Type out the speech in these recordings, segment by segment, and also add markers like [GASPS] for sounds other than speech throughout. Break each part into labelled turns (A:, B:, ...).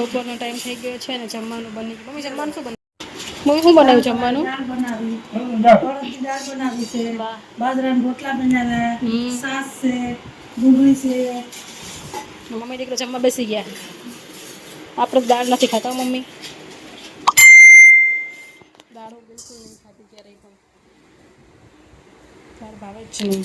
A: બપોરનો ટાઈમ થઈ ગયો છે અને જમવાનું બની ગયું. મમ્મી જમવાનું શું બન્યું મમ્મી શું બનાવ્યું જમવાનું?
B: બનાવી દાળ બનાવી છે બાજરાના રોટલા બનાવ્યા
A: હમ.
B: છે ડુંગળી છે.
A: મમ્મી દીકરો જમવા બેસી ગયા. આપણે દાળ નથી ખાતા મમ્મી. દાળો બિલકુલ નહીં ખાતી ક્યારેય પણ. દાળ ભાવે જ નહીં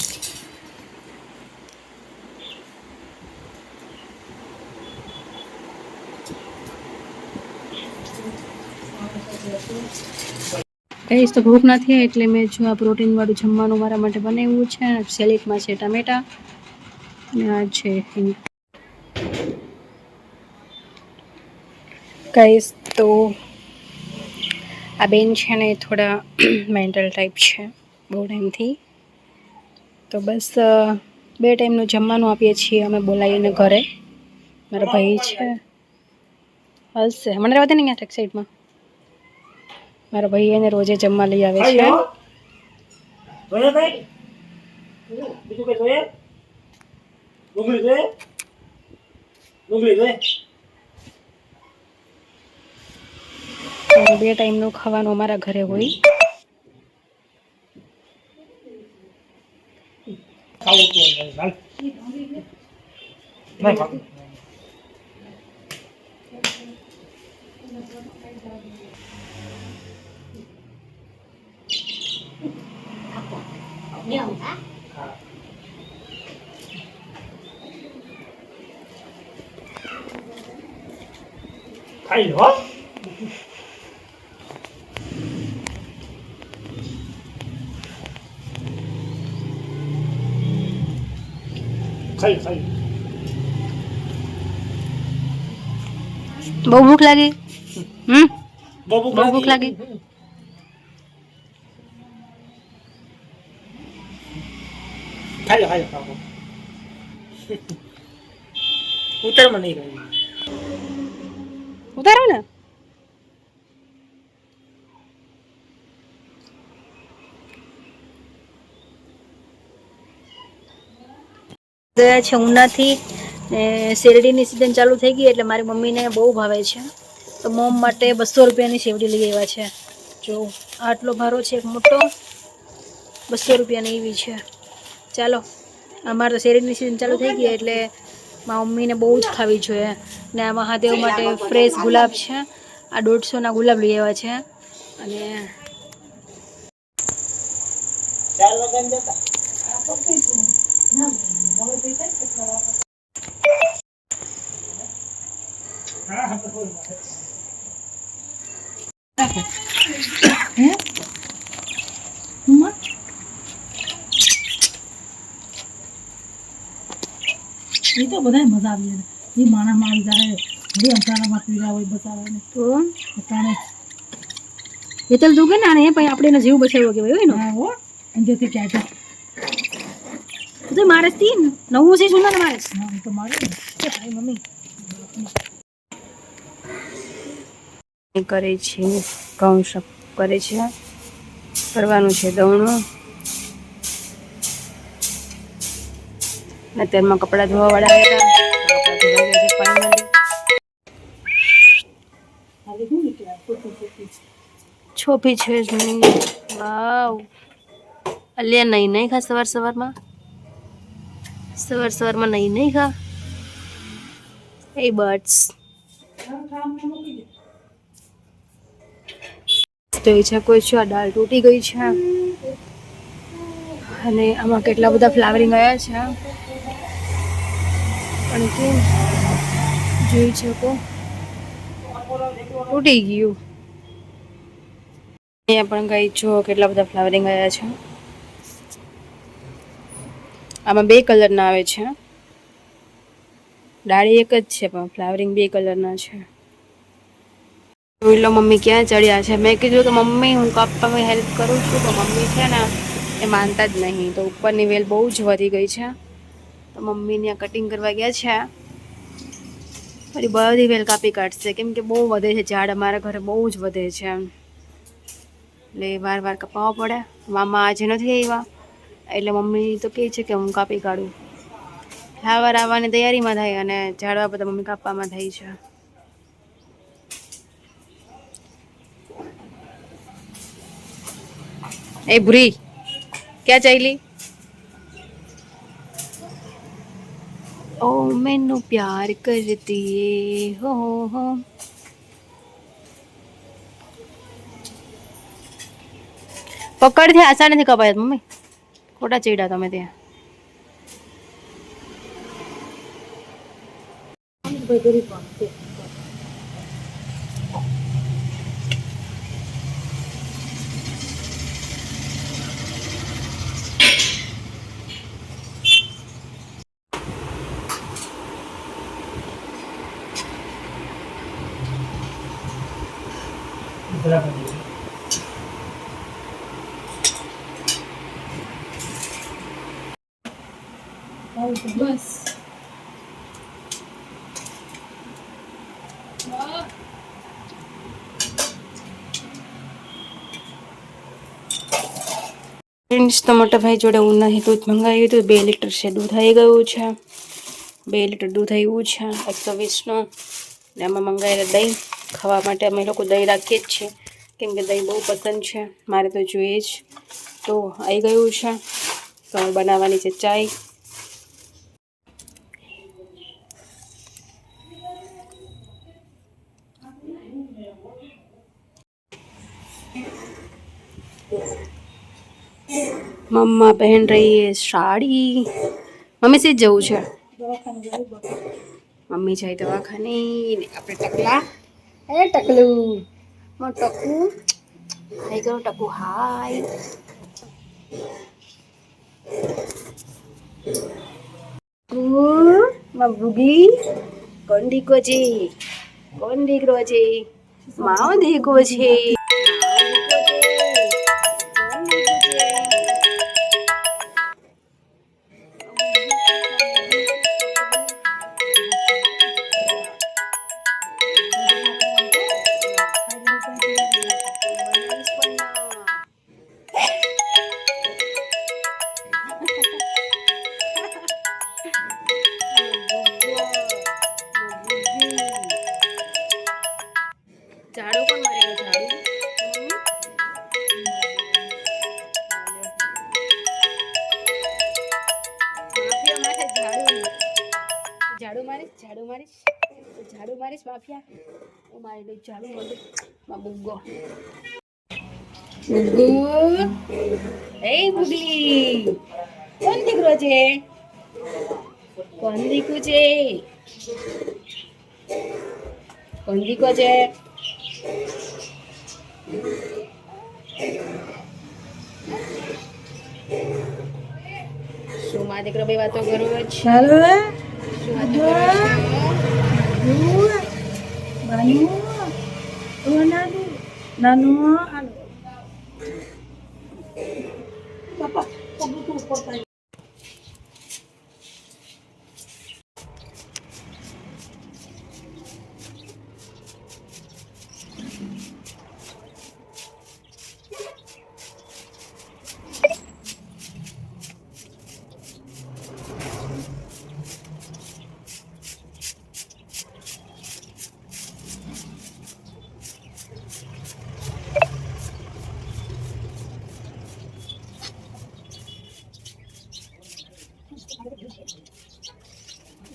A: કહીશ તો ભૂખ નથી એટલે મેં જો આ પ્રોટીનવાળું જમવાનું મારા માટે બનાવ્યું છે સેલેડમાં છે ટામેટા. અને આ છે કહીશ તો આ બેન છે ને થોડા [CLEARS THROAT] મેન્ટલ ટાઈપ છે, બહુ ટાઈમથી. તો બસ બે ટાઈમનું જમવાનું આપીએ છીએ અમે બોલાવીને ઘરે. મારા ભાઈ છે. હલશે મને રહેવા દે ને અહીંયા સાઈડમાં મારા ભાઈ એને રોજે જમવા લઈ આવે છે. બે ટાઈમનું ખાવાનું અમારા ઘરે હોય.
B: ખાવું. તો હોય, હાલ. નહીં ખાવું. ખાઈ લો હો. ખાઈ ખાઈ
A: બહુ ભૂખ લાગી હમ
B: બહુ
A: બહુ ભૂખ લાગી
B: ખાઈ લો ખાઈ લો ખાઓ. ઉતારમાં નહીં રહ્યું
A: ઉતારો ને. ગયા છે ઉનાથી શેરડીની સિઝન ચાલુ થઈ ગઈ એટલે મારી મમ્મીને બહુ ભાવે છે. તો મોમ માટે બસો રૂપિયાની શેરડી લઈ આવ્યા છે. જો, આટલો ભારો છે, એક મોટો. બસો રૂપિયાની એવી છે. ચાલો, અમારે તો શેરડીની સિઝન ચાલુ થઈ ગઈ એટલે મારા મમ્મીને બહુ જ ખાવી જોઈએ. ને આ મહાદેવ માટે ફ્રેશ ગુલાબ છે. આ દોઢસોના ગુલાબ લઈ આવ્યા છે. અને
B: ચાર વાગ્યા જતા
C: એ તો બધાય મજા આવી જાય એ માણસ મારી જાય ઘડી અંધારામાં પીડા હોય બચારાને
A: તો?
C: અત્યારે
A: તો દુગે ના ને પછી આપણે એનો જીવ બચાવ્યો કહેવાય હોય ને?
C: હો અંજેથી ક્યાં છે
A: તો માણસથી નવું છે સુંદર
C: હા તો મારે
A: કે ભાઈ મમ્મી. કરે છે ઘઉં કરે છે કરવાનું છે દવણું
C: શું નીકળ્યા ધોવાવાળા આવ્યા
A: છોપી છે જ નહીં. વાવ. અલ્યા નહીં નહીં ખા સવાર સવારમાં? સવાર સવારમાં નહીં નહીં ખા? એ બર્ડ્સ. તો એ છે કોઈ છે દાળ તૂટી ગઈ છે. અને આમાં કેટલા બધા ફ્લાવરિંગ આવ્યા છે. પણ કેમ? જોઈ શકો. તૂટી ગયું. અહીંયા પણ ગઈ જો કેટલા બધા ફ્લાવરિંગ આવ્યા છે. આમાં બે કલરના આવે છે. ડાળી એક જ છે, પણ ફ્લાવરિંગ બે કલરના છે. જોઈ લો મમ્મી ક્યાં ચડ્યા છે. મેં કીધું કે મમ્મી, હું કાપવામાં હેલ્પ કરું છું, તો મમ્મી છે ને એ માનતા જ નહીં. તો ઉપરની વેલ બહુ જ વધી ગઈ છે. તો મમ્મી ત્યાં કટિંગ કરવા ગયા છે. પછી બધી વેલ કાપી કાઢશે. કેમ કે બહુ વધે છે ઝાડ. અમારા ઘરે બહુ જ વધે છે એટલે વાર વાર કપાવવા પડે. મામા આજે નથી આવ્યા. એટલે મમ્મી તો કહે છે કે હું કાપી કાઢું. ફ્લાવર આવવાની તૈયારીમાં થાય અને ઝાડવા બધા મમ્મી કાપવામાં થાય છે. એ ભૂરી. ક્યાં ચાલી ઓ મેનુ પ્યાર કરતી હો પકડ પકડથી આસાન નથી કપાય મમ્મી ખોટા ચીડા તમે ત્યાં
C: બસ
A: ફ્રેન્ડ્સ તો મોટા ભાઈ જોડે ઉનાથી દૂધ મંગાવ્યું હતું. બે લીટર છે દૂધ આવી ગયું છે. બે લીટર દૂધ આવ્યું છે. એકસો વીસનું ને આમાં મંગાવેલા દહીં. ખાવા માટે અમે લોકો દહીં રાખીએ જ છીએ. કેમ કે દહીં બહુ પસંદ છે. મારે તો જોઈએ જ. તો આવી ગયું છે. તો બનાવવાની છે ચાય. મમ્મા પહેન રહી હે સાડી. મમ્મી સે જવું છે. મમ્મી જાય દવાખાને. ને આપણે ટકલા. એ ટકલું. મો ટકુ. હાઈ કરો ટકુ. હાય. માં બુગલી કોણ દીકો છે કોણ દીકરો છે માઓ દીકો છે ઝાડુ મારીશ ઝાડુ મારીશ ઝાડુ મારીશ માફિયા હું મારી દઉં ઝાડુ મારી માં બુગ્ગો બુગ્ગુ એ બુગલી કોણ દીકરો છે કોણ દીકુ છે કોણ દીકો છે શું માં દીકરો બે વાતો કરો છો
C: ચાલો હે.
A: શું વાતો કરો છો
C: બાનું. બાનું. ઓ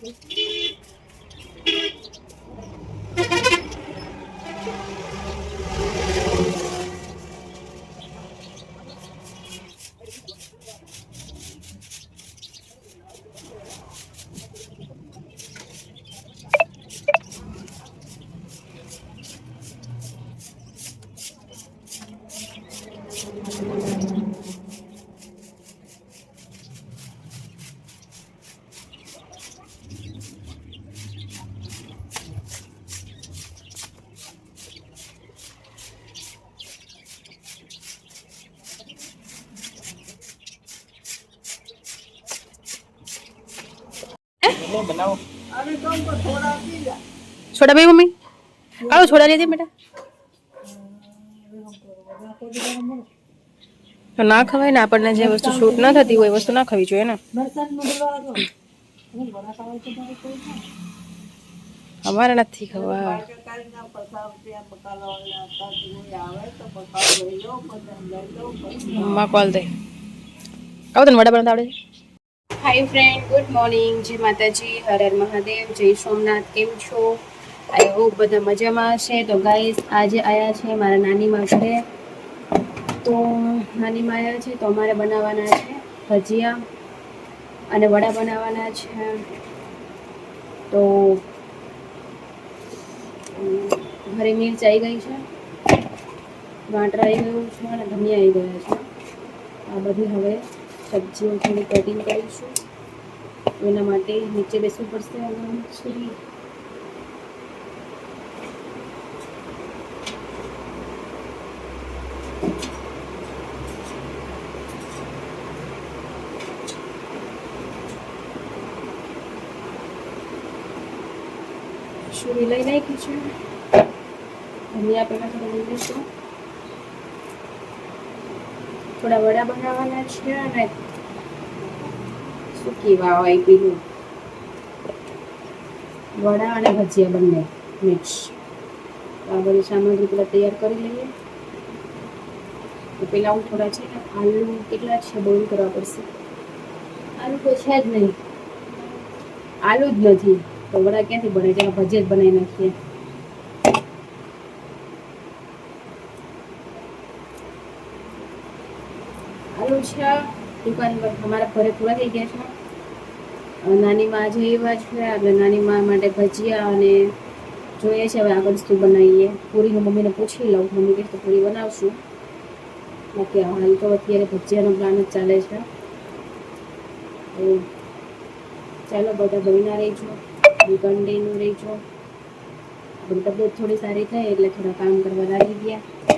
C: નાનું. નાનું. હાલો. બાપા, પગ તો ઉપર થાય.
B: એટલે બનાવો
A: છોડા ભાઈ મમ્મી આવો છોડા લેજે બેટા તો ના ખવાય ને આપણને જે વસ્તુ શૂટ ના થતી હોય એ વસ્તુ ના ખાવી જોઈએ ને
C: વરસાદનું બોલવા દો. તમે વડા ખાવા તો મારે કોઈ ના.
A: અમારે નથી ખબર મમ્મા કોલ દે કહું તને વડા બનાવતા આવડે છે હાય ફ્રેન્ડ ગુડ મોર્નિંગ જય માતાજી. હર હર મહાદેવ. જય સોમનાથ. કેમ છો? આઈ હોપ બધા મજામાં છે તો ગાઈસ આજે આયા છે મારા નાનીમાં ઘરે તો નાનીમાં આવ્યા છે તો અમારે બનાવવાના છે ભજીયા અને વડા બનાવવાના છે. તો ઘરે મિર્ચ આવી ગઈ છે. વાટરા આવી ગયું છે અને ધનિયા આવી ગયા છે. આ બધી હવે સબ્જીઓ થોડી કટિંગ કરીશું એના માટે નીચે બેસવું પડશે અને સુધી શુરી લઈ નાખી છે? ધનિયા પહેલાં થોડું લઈ લઈશું થોડા વડા બનાવવાના છે અને સૂકી વાવ પેલું વડા અને ભજીયા બંને મિક્સ આ બધી સામગ્રી પેલા તૈયાર કરી લઈએ. પેલા હું થોડા છે ને આલુ કેટલા છે બોઇલ કરવા પડશે? આલુ તો છે જ નહીં. આલુ જ નથી. તો વડા ક્યાંથી બને? જેમાં ભજીયા જ બનાવી નાખીએ આલુ છે. દુકાન અમારા ઘરે પૂરા થઈ ગયા છે. નાની માં આજે એવા છે. એટલે નાની માં માટે ભજીયા અને જોઈએ છે. હવે આગળ શું બનાવીએ. પૂરીનું મમ્મીને પૂછી લઉં. મમ્મી કહે તો પૂરી બનાવશું. બાકી હાલ તો અત્યારે ભજીયાનો પ્લાન જ ચાલે છે. ચાલો બધા બનીના રહીજો. દુકાન રહીજો. આપણી તબિયત થોડી સારી થાય એટલે થોડા કામ કરવા લાગી ગયા.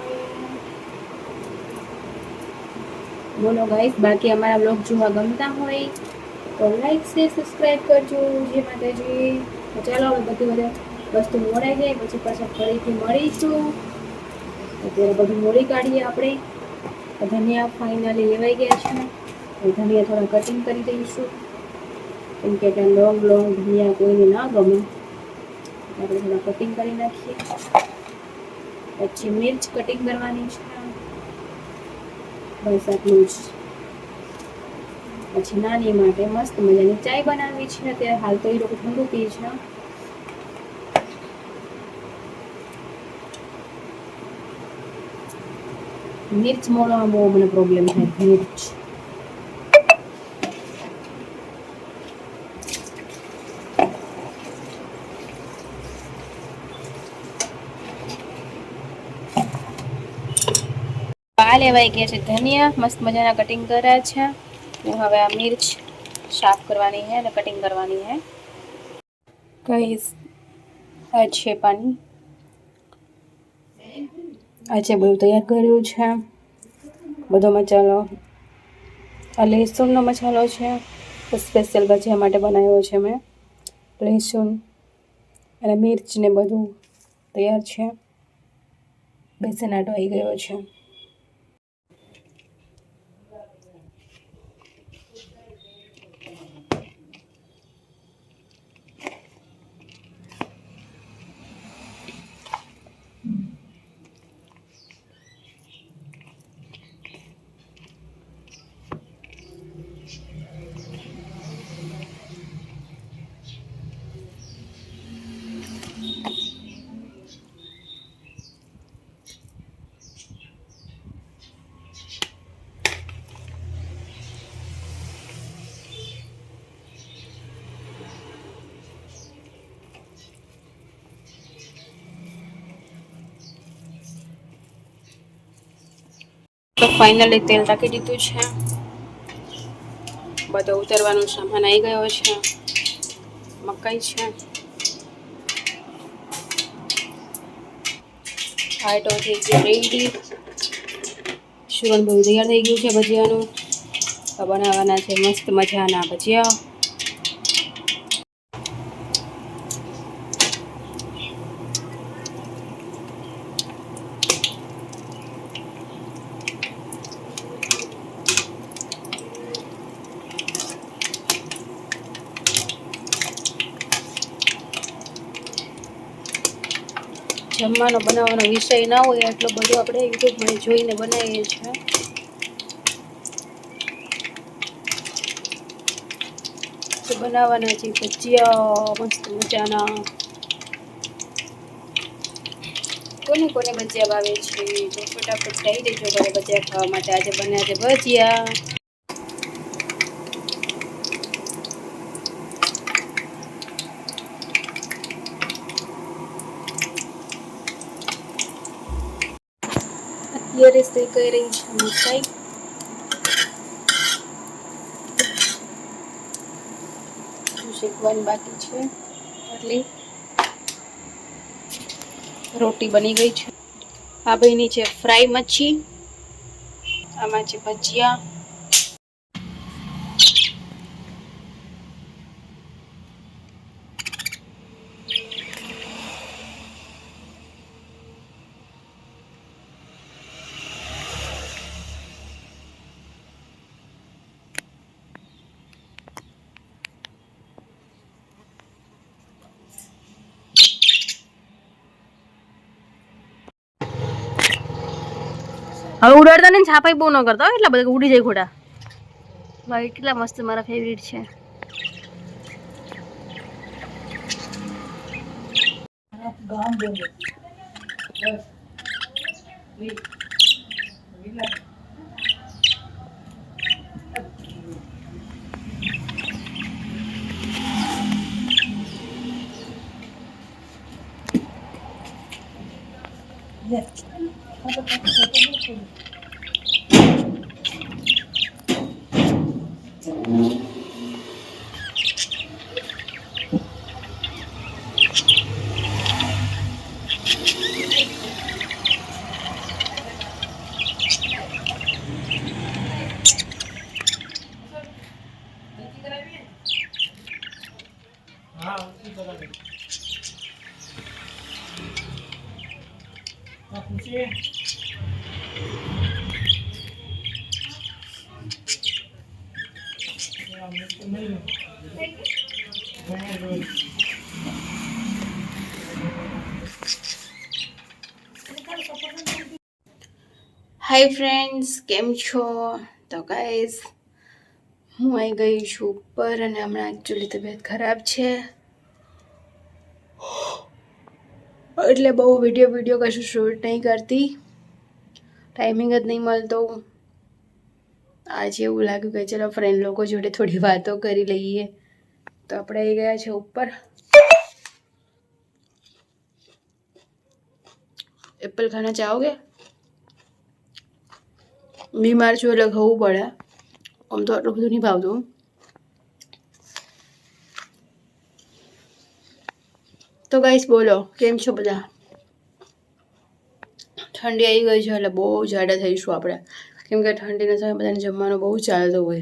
A: બોલો ગાઈસ બાકી અમારા બ્લોગ જોવા ગમતા હોય તો લાઈક શેર સબસ્ક્રાઇબ કરજો, જે માતાજી તો ચાલો હવે બધી બધા વસ્તુ મોડાઈ જાય પછી પાછા ફરીથી મળીશું. અત્યારે બધું મોડી કાઢીએ આપણે. ધનિયા ફાઇનલી લેવાઈ ગયા છે. ધનિયા થોડા કટિંગ કરી દઈશું. કેમ કે ત્યાં લોંગ લોંગ ધનિયા કોઈને ના ગમે. આપણે થોડા કટિંગ કરી નાખીએ. પછી મિર્ચ કટિંગ કરવાની છે. બસ જ. પછી નાની માટે મસ્ત મજાની ચાય બનાવવી છે. અત્યારે હાલ તો એ લોકો ઠંડુ પી છે. મિર્ચ મોળવામાં બહુ મને પ્રોબ્લેમ થાય, મિર્ચ. આ લેવાઈ ગયા છે ધનિયા. મસ્ત મજાના કટિંગ કર્યા છે. હું હવે આ મિર્ચ સાફ કરવાની છે અને કટિંગ કરવાની છે કહીશ, આ છે પાણી. આ છે બધું તૈયાર કર્યું છે, બધો મસાલો. આ લહેસુનનો મસાલો છે. સ્પેશિયલ ભજીયા માટે બનાવ્યો છે મેં. લહેસુન અને મિર્ચ ને બધું તૈયાર છે. બેસન આટો આવી ગયો છે. તો ફાઇનલી તેલ રાખી દીધું છે. બધો ઉતરવાનો સામાન આવી ગયો છે. મકાઈ છે. હાટો થઈ ગયો રેડી સુવર્ણ બહુ તૈયાર થઈ ગયું છે ભજીયાનું. તો બનાવવાના છે મસ્ત મજાના ભજીયા. જમવાનો, બનાવવાનો વિષય ના હોય એટલો બધો આપણે યુટ્યુબમાં જોઈને બનાવીએ છીએ. તો બનાવવાના છે ભજીયા, મસ્ત મજાના. કોને કોને ભજીયા ભાવે છે? તો ફટાફટ કહી દેજો ભજીયા ખાવા માટે આજે બન્યા છે ભજીયા. શેકાઈ રહી છે શેકવાની બાકી છે રોટી બની ગઈ છે. આ ભાઈની છે ફ્રાય મચ્છી. આમાં છે ભજીયા. હવે ઉડાડતા ને છાપાઈ બહુ ન કરતા હોય એટલા બધા ઉડી જાય ઘોડા. ભાઈ કેટલા મસ્ત મારા ફેવરિટ છે.
C: ગામ બોલે
B: હા ઈ બરાબર.
A: હાય ફ્રેન્ડ્સ કેમ છો? તો ગાઈઝ હું આવી ગઈ છું ઉપર અને હમણાં એકચ્યુઅલી તબિયત ખરાબ છે. [GASPS] એટલે બહુ વીડિયો વીડિયો કશું શૂટ નહીં કરતી. ટાઈમિંગ જ નહીં મળતો. આજે એવું લાગ્યું કે ચલો ફ્રેન્ડ લોકો જોડે થોડી વાતો કરી લઈએ. તો આપણે આવી ગયા છે ઉપર. એપલ ખાના ચાહોગે બીમાર છું એટલે ખાવું પડે. આમ તો આટલું બધું નહીં ભાવતું. તો ગાઈસ બોલો, કેમ છો બધા? ઠંડી આવી ગઈ છે એટલે બહુ જાડા થઈશું આપણે. કેમ કે ઠંડીના સમયે બધાને જમવાનું બહુ ચાલતું હોય.